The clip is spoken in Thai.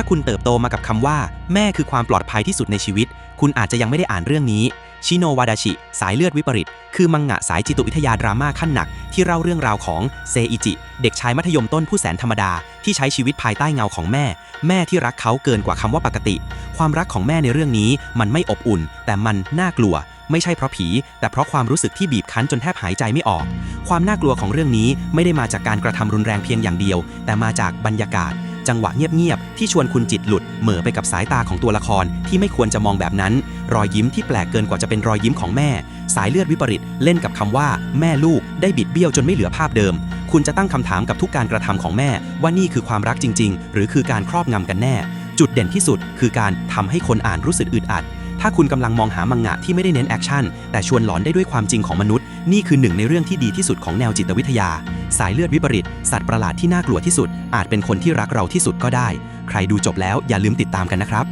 ถ้าคุณเติบโตมากับคำว่า แม่คือความปลอดภัยที่สุดในชีวิต คุณอาจจะยังไม่ได้อ่านเรื่องนี้ชิโนวาดาชิ สายเลือดวิปริต คือมังงะสายจิตวิทยาดราม่าขั้นหนัก ที่เล่าเรื่องราวของเซอิจิ เด็กชายมัธยมต้นผู้แสนธรรมดา ที่ใช้ชีวิตภายใต้เงาของแม่ แม่ที่รักเขาเกินกว่าคำว่าปกติ ความรักของแม่ในเรื่องนี้มันไม่อบอุ่น แต่มันน่ากลัว ไม่ใช่เพราะผี แต่เพราะความรู้สึกที่บีบคั้นจนแทบหายใจไม่ออก ความน่ากลัวของเรื่องนี้ไม่ได้มาจากการกระทำรุนแรงเพียงอย่างเดียว แต่มาจากบรรยากาศ จังหวะเงียบๆที่ชวนคุณจิตหลุด เหม่อไปกับสายตาของตัวละครที่ไม่ควรจะมองแบบนั้น รอยยิ้มที่แปลกเกินกว่าจะเป็นรอยยิ้มของแม่ สายเลือดวิปริตเล่นกับคำว่าแม่ลูกได้บิดเบี้ยวจนไม่เหลือภาพเดิม คุณจะตั้งคำถามกับทุกการกระทำของแม่ ว่านี่คือความรักจริง ๆ หรือคือการครอบงำกันแน่ จุดเด่นที่สุดคือการทำให้คนอ่านรู้สึกอึดอัด ถ้าคุณกำลังมองหามังงะที่ไม่ได้เน้นแอคชั่นแต่ชวนหลอนได้ด้วยความจริงของมนุษย์ นี่คือหนึ่งในเรื่องที่ดีที่สุดของแนวจิตวิทยา สายเลือดวิปริต สัตว์ประหลาดที่น่ากลัวที่สุด อาจเป็นคนที่รักเราที่สุดก็ได้ ใครดูจบแล้วอย่าลืมติดตามกันนะครับ